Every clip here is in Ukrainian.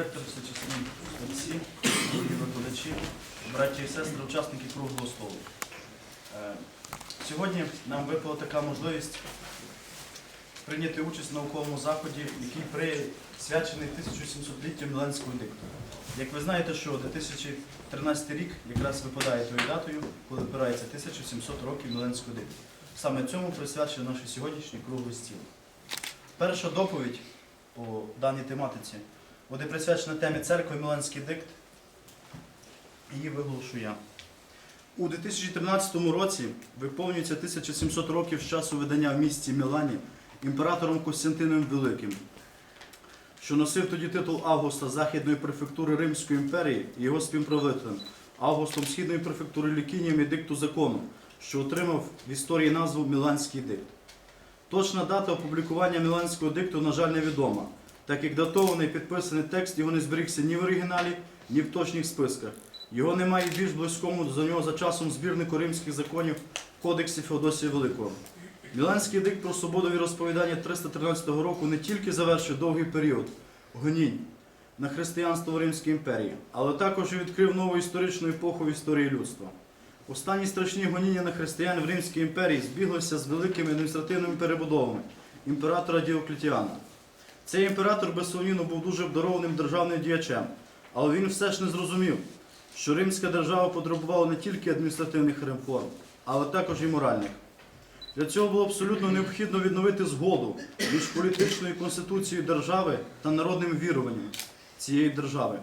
директор, всечесні отці, викладачі, браті і сестри, учасники круглого столу. Е, Сьогодні нам випала така можливість прийняти участь в науковому заході, який присвячений 1700-літтю Міланського дикту. Як ви знаєте, що 2013 рік якраз випадає тою датою, коли впирається 1700 років Міланського дикту. Саме цьому присвячений наш сьогоднішній круглий стіл. Перша доповідь по даній тематиці буде присвячена темі церкви Міланський дикт. Її виголошу я. У 2013 році виповнюється 1700 років з часу видання в місті Мілані імператором Костянтином Великим, що носив тоді титул Августа Західної префектури Римської імперії і його співправителем Августом Східної префектури Лікінієм і дикту закону, що отримав в історії назву Міланський дикт. Точна дата опублікування Міланського дикту, на жаль, невідома, так як датований підписаний текст його не зберігся ні в оригіналі, ні в точних списках. Його немає більш близькому за нього за часом збірнику римських законів в Кодексі Феодосія Великого. Міланський дикт про свободу розповідання 313 року не тільки завершив довгий період гонінь на християнство в Римській імперії, але також і відкрив нову історичну епоху в історії людства. Останні страшні гоніння на християн в Римській імперії збіглися з великими адміністративними перебудовами імператора Діоклетіана. Цей імператор безсумнівно був дуже обдарованим державним діячем, але він все ж не зрозумів, що римська держава потребувала не тільки адміністративних реформ, але також і моральних. Для цього було абсолютно необхідно відновити згоду між політичною конституцією держави та народним віруванням цієї держави.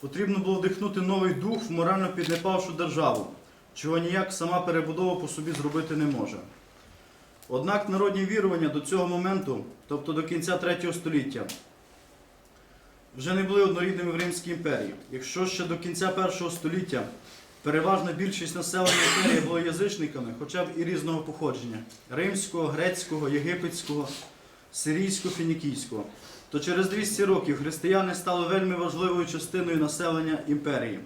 Потрібно було вдихнути новий дух в морально піднепавшу державу, чого ніяк сама перебудова по собі зробити не може. Однак народні вірування до цього моменту, тобто до кінця третього століття, вже не були однорідними в Римській імперії. Якщо ще до кінця першого століття переважна більшість населення імперії були язичниками, хоча б і різного походження римського, грецького, єгипетського, сирійського, фінікійського, то через 200 років християни стали вельми важливою частиною населення імперії.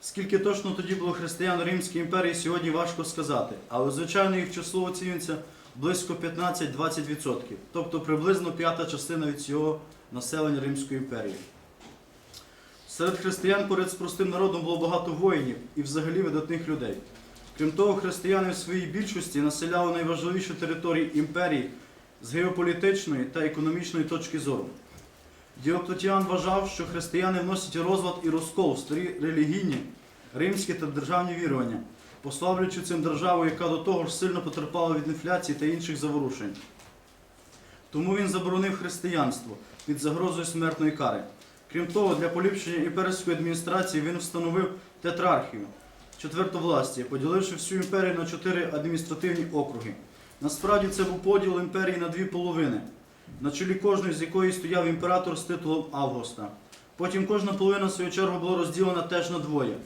Скільки точно тоді було християн у Римській імперії, сьогодні важко сказати, але звичайно їх число оцінюється близько 15-20%, тобто приблизно п'ята частина від всього населення Римської імперії. Серед християн поряд з простим народом було багато воїнів і взагалі видатних людей. Крім того, християни в своїй більшості населяли найважливіші території імперії з геополітичної та економічної точки зору. Діоклетіан вважав, що християни вносять розлад і розкол в старі релігійні, римські та державні вірування, послаблюючи цим державу, яка до того ж сильно потерпала від інфляції та інших заворушень. Тому він заборонив християнство під загрозою смертної кари. Крім того, для поліпшення імперської адміністрації він встановив тетрархію, четвертовластя, поділивши всю імперію на чотири адміністративні округи. Насправді це був поділ імперії на дві половини, на чолі кожної з якої стояв імператор з титулом Августа. Потім кожна половина, в свою чергу, була розділена теж на двоє.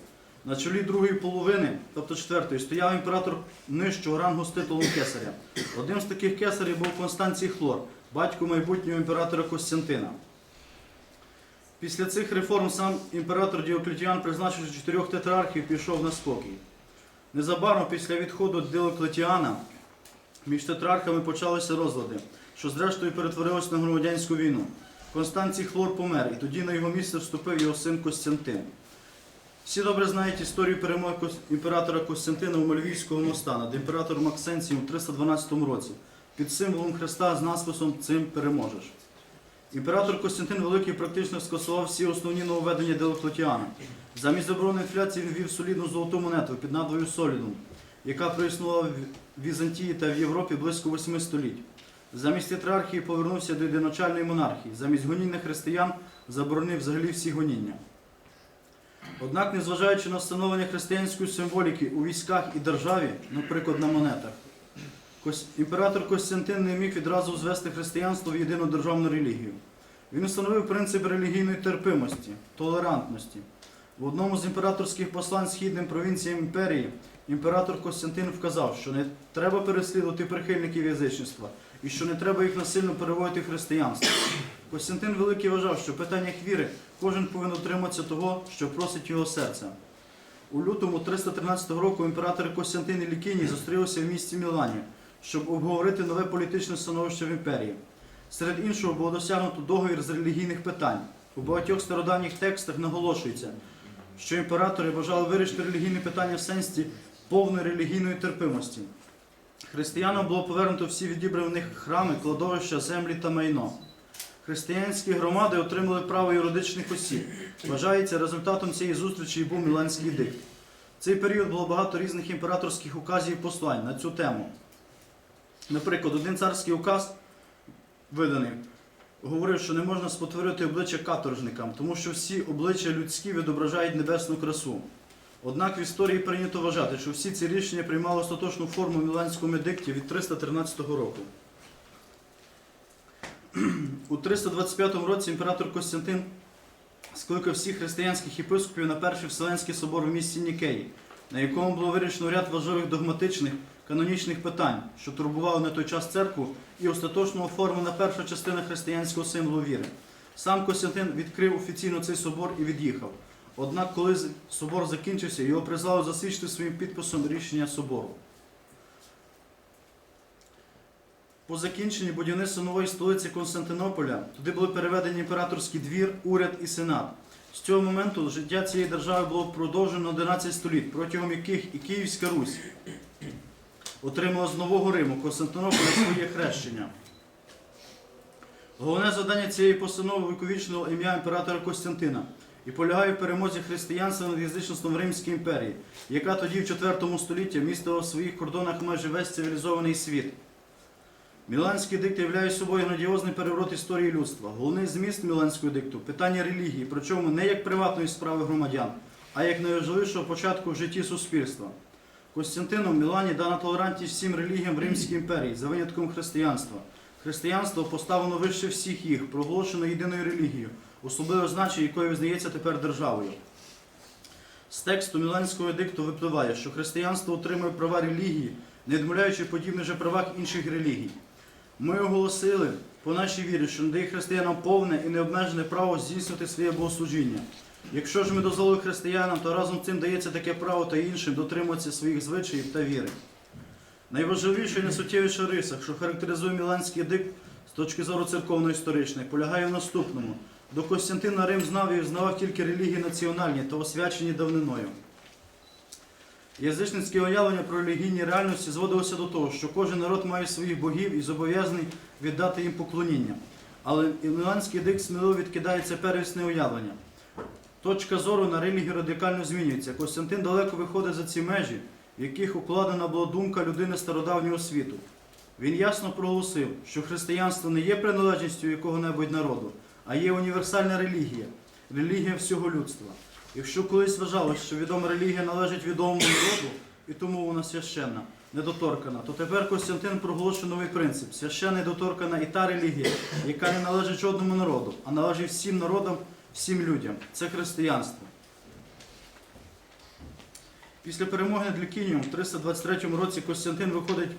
На чолі другої половини, тобто четвертої, стояв імператор нижчого рангу з титулом кесаря. Одним з таких кесарів був Констанцій Хлор, батько майбутнього імператора Костянтина. Після цих реформ сам імператор Діоклетіан, призначивши чотирьох тетрархів, пішов на спокій. Незабаром після відходу Діоклетіана між тетрархами почалися розлади, що зрештою перетворилось на громадянську війну. Констанцій Хлор помер, і тоді на його місце вступив його син Костянтин. Всі добре знають історію перемоги імператора Костянтина у Мальвійського моста над імператором Максенцієм у 312 році під символом Христа з насписом Цим переможеш. Імператор Костянтин Великий практично скасував всі основні нововведення Диоклетіана. Замість заборони інфляції він ввів солідну золоту монету під назвою Солідум, яка проіснувала в Візантії та в Європі близько восьми століть. Замість тетрархії повернувся до єдиначальної монархії. Замість гоніння християн заборонив взагалі всі гоніння. Однак, незважаючи на встановлення християнської символіки у військах і державі, наприклад, на монетах, імператор Костянтин не міг відразу звести християнство в єдину державну релігію. Він встановив принцип релігійної терпимості, толерантності. В одному з імператорських послань східним провінціям імперії імператор Костянтин вказав, що не треба переслідувати прихильників язичництва і що не треба їх насильно переводити в християнство. Костянтин Великий вважав, що в питаннях віри кожен повинен утриматися того, що просить його серце. У лютому 313 року імператор Костянтин Лікіній зустрілися в місті Мілані, щоб обговорити нове політичне становище в імперії. Серед іншого було досягнуто договір з релігійних питань, У багатьох стародавніх текстах наголошується, що імператори бажали вирішити релігійне питання в сенсі повної релігійної терпимості. Християнам було повернуто всі відібрані в них храми, кладовища, землі та майно. Християнські громади отримали право юридичних осіб. Вважається, результатом цієї зустрічі був Міланський дикт. В цей період було багато різних імператорських указів і послань на цю тему. Наприклад, один царський указ виданий говорив, що не можна спотворити обличчя каторжникам, тому що всі обличчя людські відображають небесну красу. Однак в історії прийнято вважати, що всі ці рішення приймали остаточну форму Міланському едикті від 313 року. У 325 році імператор Костянтин скликав всіх християнських єпископів на Перший Вселенський собор в місті Нікеї, на якому було вирішено ряд важливих догматичних канонічних питань, що турбували на той час церкву, і остаточно оформлена перша частина християнського символу віри. Сам Костянтин відкрив офіційно цей собор і від'їхав. Однак, коли собор закінчився, його призвали засвідчити своїм підписом рішення собору. По закінченні будівництва нової столиці Константинополя туди були переведені імператорський двір, уряд і сенат. З цього моменту життя цієї держави було продовжено 11 століть, протягом яких і Київська Русь отримала з Нового Риму Константинополя своє хрещення. Головне завдання цієї постанови виковічного ім'я імператора Костянтина і полягає в перемозі християнства над язичництвом в Римській імперії, яка тоді в IV столітті містила в своїх кордонах майже весь цивілізований світ. Міланський дикт являє собою грандіозний переворот історії людства. Головний зміст Міланського дикту питання релігії, причому не як приватної справи громадян, а як найважливішого початку в житті суспільства. Костянтину в Мілані дана толерантність всім релігіям в Римській імперії, за винятком християнства. Християнство поставлено вище всіх їх, проголошено єдиною релігією, особливе значення якої визнається тепер державою. З тексту Міланського дикту випливає, що християнство отримує права релігії, не відмовляючи подібних же правах інших релігій. Ми оголосили по нашій вірі, що надає християнам повне і необмежене право здійснювати своє богослужіння. Якщо ж ми дозволили християнам, то разом з цим дається таке право та іншим дотримуватися своїх звичаїв та віри. Найважливіша і найсуттєвіша риса, що характеризує Міланський дикт з точки зору церковно-історичної, полягає в наступному. До Костянтина Рим знав і взнавав тільки релігії національні та освячені давниною. Язичницьке уявлення про релігійні реальності зводилося до того, що кожен народ має своїх богів і зобов'язаний віддати їм поклоніння. Але Міланський дикт сміливо відкидає це первісне уявлення. Точка зору на релігію радикально змінюється. Костянтин далеко виходить за ці межі, в яких укладена була думка людини стародавнього світу. Він ясно проголосив, що християнство не є приналежністю якого-небудь народу, а є універсальна релігія, релігія всього людства. Якщо колись вважалось, що відома релігія належить відомому народу, і тому вона священна, недоторкана, то тепер Костянтин проголошує новий принцип. Священна і недоторкана і та релігія, яка не належить жодному народу, а належить всім народам, всім людям. Це християнство. Після перемоги над Лікінієм в 323 році Костянтин виходить,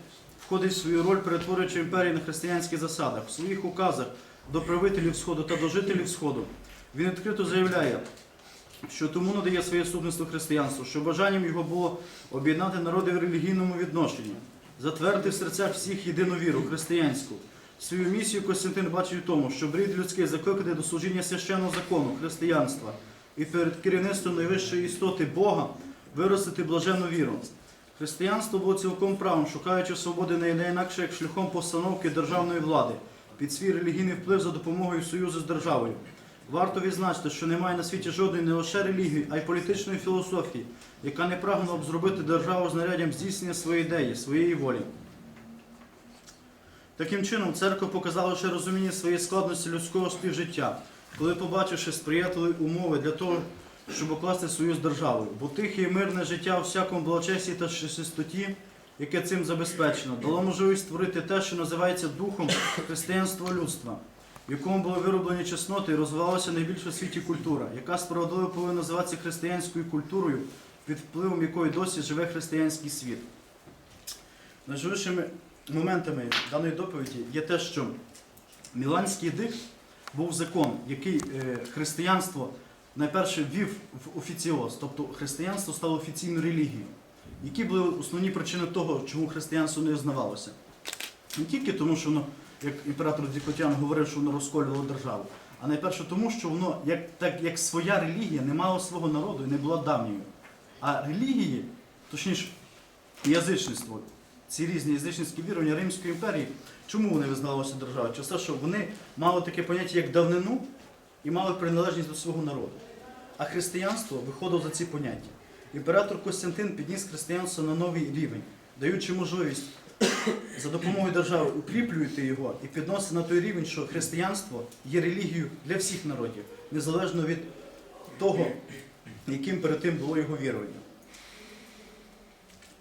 входить в свою роль, перетворюючи імперію на християнських засадах. В своїх указах до правителів Сходу та до жителів Сходу він відкрито заявляє, що тому надає своє субництво християнству, що бажанням його було об'єднати народи в релігійному відношенні, затвердити в серцях всіх єдину віру християнську. Свою місію Костянтин бачить у тому, щоб рід людський закликати до служіння священного закону, християнства і перед керівництвом найвищої істоти Бога виростити блаженну віру. Християнство було цілком правом, шукаючи свободи не інакше як шляхом постановки державної влади під свій релігійний вплив за допомогою союзу з державою. Варто відзначити, що немає на світі жодної не лише релігії, а й політичної філософії, яка не прагнула б зробити державу знаряддям здійснення своєї ідеї, своєї волі. Таким чином, церква показала лише розуміння своєї складності людського співжиття, коли побачивши сприятливі умови для того, щоб укласти союз з державою, бо тихе і мирне життя у всякому благочесті та чистоті, яке цим забезпечено, дало можливість створити те, що називається духом християнства людства, в якому були вироблені чесноти і розвивалася найбільша в світі культура, яка справедливо повинна називатися християнською культурою, під впливом якої досі живе християнський світ. Найживішими моментами даної доповіді є те, що Міланський дикт був закон, який е, християнство найперше ввів в офіціоз, тобто християнство стало офіційною релігією. Які були основні причини того, чому християнство не визнавалося? Не тільки тому, що воно, як імператор Дікотян говорив, що воно розколювало державу, А найперше тому, що воно, як, так як своя релігія, не мала свого народу і не була давньою. А релігії, точніше, язичництво, ці різні язичницькі вірування Римської імперії, чому вони визнавалися державою? Через те, що вони мали таке поняття, як давнину, і мали приналежність до свого народу. А християнство виходило за ці поняття. Імператор Костянтин підніс християнство на новий рівень, даючи можливість за допомогою держави укріплювати його і підносити на той рівень, що християнство є релігією для всіх народів, незалежно від того, яким перед тим було його вірування.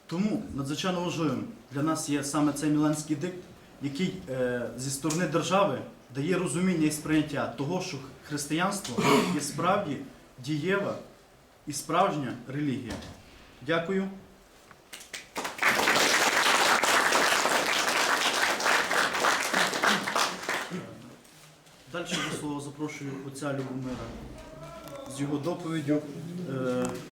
Тому надзвичайно важливим для нас є саме цей Міланський дикт, який е, зі сторони держави дає розуміння і сприйняття того, що християнство є справді дієва і справжня релігія. Дякую. Далі до слова запрошую отця Любомира з його доповіддю. Е,